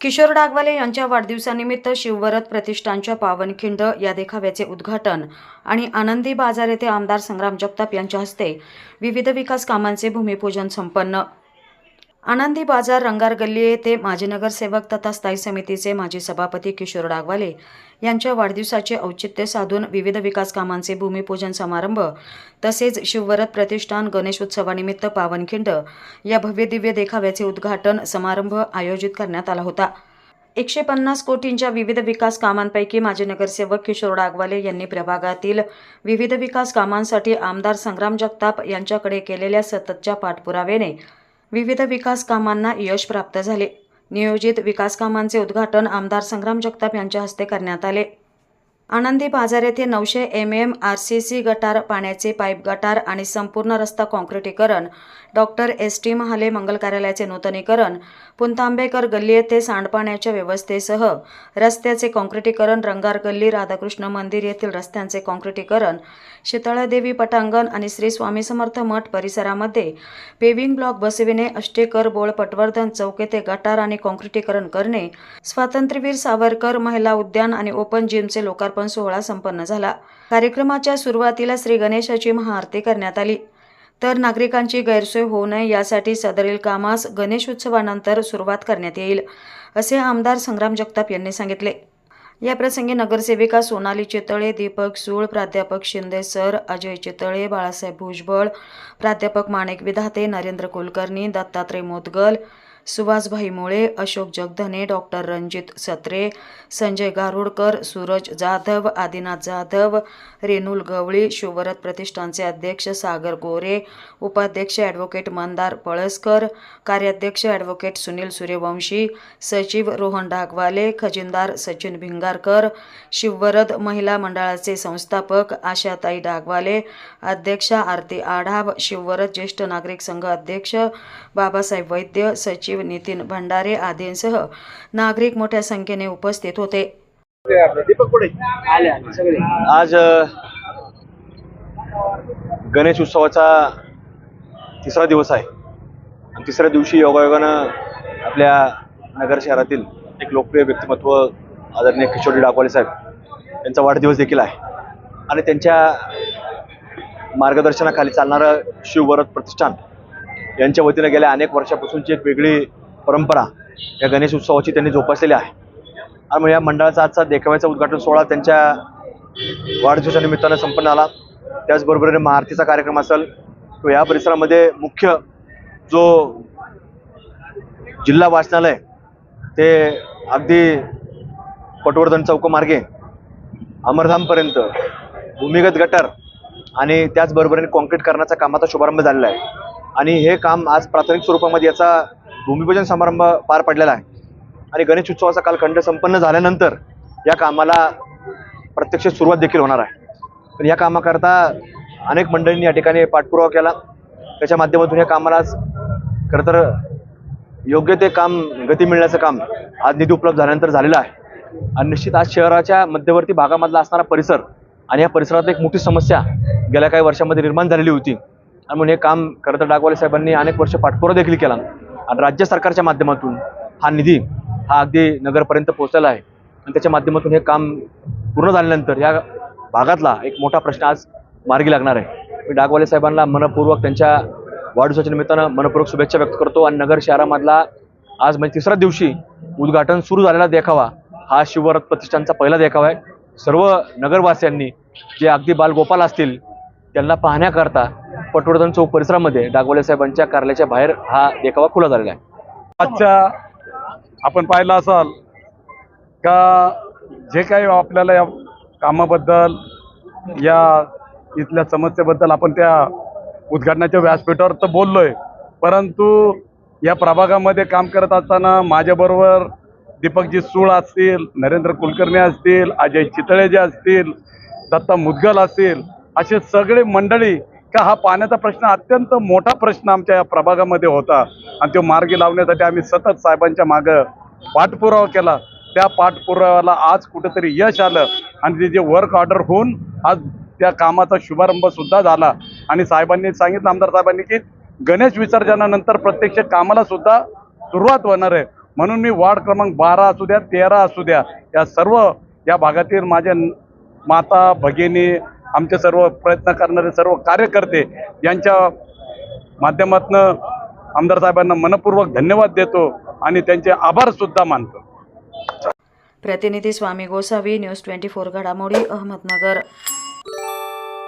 किशोर डागवाले यांच्या वाढदिवसानिमित्त शिवव्रत प्रतिष्ठानच्या पावनखिंड या देखाव्याचे उद्घाटन आणि आनंदी बाजार येथे आमदार संग्राम जगताप यांच्या हस्ते विविध विकास कामांचे भूमिपूजन संपन्न आनंदी बाजार रंगार गल्ली येथे माजी नगरसेवक तथा स्थायी समितीचे माजी सभापती किशोर डागवाले यांच्या वाढदिवसाचे औचित्य साधून विविध विकास कामांचे भूमिपूजन समारंभ तसेच शिवव्रत प्रतिष्ठान गणेश उत्सवानिमित्त पावनखिंड या भव्य दिव्य देखाव्याचे उद्घाटन समारंभ आयोजित करण्यात आला होता. एकशे पन्नास कोटींच्या विविध विकास कामांपैकी माजी नगरसेवक किशोर डागवाले यांनी प्रभागातील विविध विकास कामांसाठी आमदार संग्राम जगताप यांच्याकडे केलेल्या सततच्या पाठपुराव्याने विविध विकास कामांना यश प्राप्त झाले. नियोजित विकास कामांचे उद्घाटन आमदार संग्राम जगताप यांच्या हस्ते करण्यात आले. आनंदी बाजार येथे नऊशे M M R C C गटार पाण्याचे पाईप गटार आणि संपूर्ण रस्ता काँक्रिटीकरण डॉक्टर एस टी महाले मंगल कार्यालयाचे नूतनीकरण पुंतांबेकर गल्ली येथे सांडपाण्याच्या व्यवस्थेसह रस्त्याचे काँक्रिटीकरण रंगार गल्ली राधाकृष्ण मंदिर येथील रस्त्यांचे काँक्रिटीकरण शीतळादेवी पटांगण आणि श्री स्वामी समर्थ मठ परिसरामध्ये पेविंग ब्लॉक बसविणे अष्टेकर बोळ पटवर्धन चौक येथे गटार आणि काँक्रिटीकरण करणे स्वातंत्र्यवीर सावरकर महिला उद्यान आणि ओपन जिमचे लोकार्पण सोहळा संपन्न झाला. कार्यक्रमाच्या सुरुवातीला श्री गणेशाची महाआरती करण्यात आली. तर नागरिकांची गैरसोय होऊ नये यासाठी सदरील कामास गणेश उत्सवानंतर सुरुवात करण्यात येईल असे आमदार संग्राम जगताप यांनी सांगितले. याप्रसंगी नगरसेविका सोनाली चितळे दीपक सूळ प्राध्यापक शिंदे सर अजय चितळे बाळासाहेब भुजबळ प्राध्यापक माणिक विधाते नरेंद्र कुलकर्णी दत्तात्रय मोदगल सुभाषभाई मुळे अशोक जगधने डॉक्टर रणजित सत्रे संजय गारुडकर सूरज जाधव आदिनाथ जाधव रेणुल गवळी शिवरत प्रतिष्ठानचे अध्यक्ष सागर गोरे उपाध्यक्ष ॲडव्होकेट मंदार पळसकर कार्याध्यक्ष ॲडव्होकेट सुनील सूर्यवंशी सचिव रोहन डागवाले खजिनदार सचिन भिंगारकर शिववरद महिला मंडळाचे संस्थापक आशाताई डागवाले अध्यक्षा आरती आढाव शिववरद ज्येष्ठ नागरिक संघ अध्यक्ष बाबासाहेब वैद्य सचिव नितीन भंडारे आदींसह नागरिक मोठ्या संख्येने उपस्थित होते. आज गणेश उत्सवाचा तिसरा दिवस आहे. आणि तिसऱ्या दिवशी योगायोगानं आपल्या नगर शहरातील एक लोकप्रिय व्यक्तिमत्व आदरणीय किशोरी डाकवाले साहेब यांचा वाढदिवस देखील आहे. आणि त्यांच्या मार्गदर्शनाखाली चालणारं शिवव्रत प्रतिष्ठान यांच्या वतीनं गेल्या अनेक वर्षापासूनची एक वेगळी परंपरा या गणेश उत्सवाची त्यांनी जोपासलेली आहे. आणि मग या मंडळाचा आजचा देखाव्याचा उद्घाटन सोहळा त्यांच्या वाढदिवसाच्या निमित्तानं संपन्न आला त्याचबरोबर महाआरतीचा कार्यक्रम असेल तो या परिसरामध्ये मुख्य जो जिल्हा वाचनालय ते अगदी पटवर्धन चौकमार्गे अमरधामपर्यंत भूमिगत गटर आणि त्याचबरोबरीने कॉन्क्रीट करण्याचा कामाचा शुभारंभ झालेला आहे. आणि हे काम आज प्राथमिक स्वरूपामध्ये याचा भूमिपूजन समारंभ पार पडलेला आहे. आणि गणेश उत्सवाचा कालखंड संपन्न झाल्यानंतर या कामाला प्रत्यक्ष सुरुवात देखील होणार आहे. पण या कामाकरता अनेक मंडळींनी या ठिकाणी पाठपुरावा केला. त्याच्या माध्यमातून या कामाला आज खरं तर योग्य ते काम गती मिळण्याचं काम आज निधी उपलब्ध झाल्यानंतर झालेलं आहे. आणि निश्चित आज शहराच्या मध्यवर्ती भागामधला असणारा परिसर आणि या परिसरात एक मोठी समस्या गेल्या काही वर्षामध्ये निर्माण झालेली होती. म्हणून हे काम खरं तर डागवाले साहेबांनी अनेक वर्ष पाठपुरा देखील केला. आणि राज्य सरकारच्या माध्यमातून हा निधी हा अगदी नगरपर्यंत पोहोचलेला आहे. आणि त्याच्या माध्यमातून हे काम पूर्ण झाल्यानंतर या भागातला एक मोठा प्रश्न आज मार्गी लागणार आहे. मी डागवाले साहेबांना मनपूर्वक त्यांच्या वाढदिवसाच्या निमित्तानं मनपूर्वक शुभेच्छा व्यक्त करतो आणि नगर शहरामधला आज म्हणजे तिसऱ्या दिवशी उद्घाटन सुरू झालेला देखावा हा शिवरथ प्रतिष्ठानचा पहिला देखावा आहे. सर्व नगरवासियांनी जे अगदी बालगोपाल असतील त्यांना पाहण्याकरता पटवर्धन चौक परिसरामध्ये डागवाले साहेबांच्या कार्यालयाच्या बाहेर हा देखावा खुला झालेला आहे. आजच्या आपण पाहिलं असाल का जे काही आपल्याला या कामाबद्दल या इथल्या समस्येबद्दल आपण त्या उद्घाटनाच्या व्यासपीठावर तर बोललोय परंतु या प्रभागामध्ये काम करत असताना माझ्याबरोबर दीपकजी सूळ असतील नरेंद्र कुलकर्णी असतील अजय चितळे जे असतील दत्ता मुदगल असतील असे सगळे मंडळी का हा पाण्याचा प्रश्न अत्यंत मोठा प्रश्न आमच्या या प्रभागामध्ये होता. आणि तो मार्गी लावण्यासाठी आम्ही सतत साहेबांच्या मागं पाठपुरावा केला. त्या पाठपुराव्याला आज कुठेतरी यश आलं. आणि ते जे वर्क ऑर्डर होऊन आज त्या कामाचा शुभारंभ सुद्धा झाला. आणि साहेबांनी सांगितलं आमदार साहेबांनी की गणेश विसर्जनानंतर प्रत्यक्ष कामाला सुद्धा सुरुवात होणार आहे. म्हणून मी वार्ड क्रमांक बारा असू द्या तेरा असू द्या या सर्व या भागातील माझ्या माता भगिनी आमचे सर्व प्रयत्न करणारे सर्व कार्यकर्ते यांच्या माध्यमातून आमदार साहेबांना मनपूर्वक धन्यवाद देतो आणि त्यांचे आभार सुद्धा मानतो. प्रतिनिधी Swami Gosavi news twenty four घडामोडी अहमदनगर.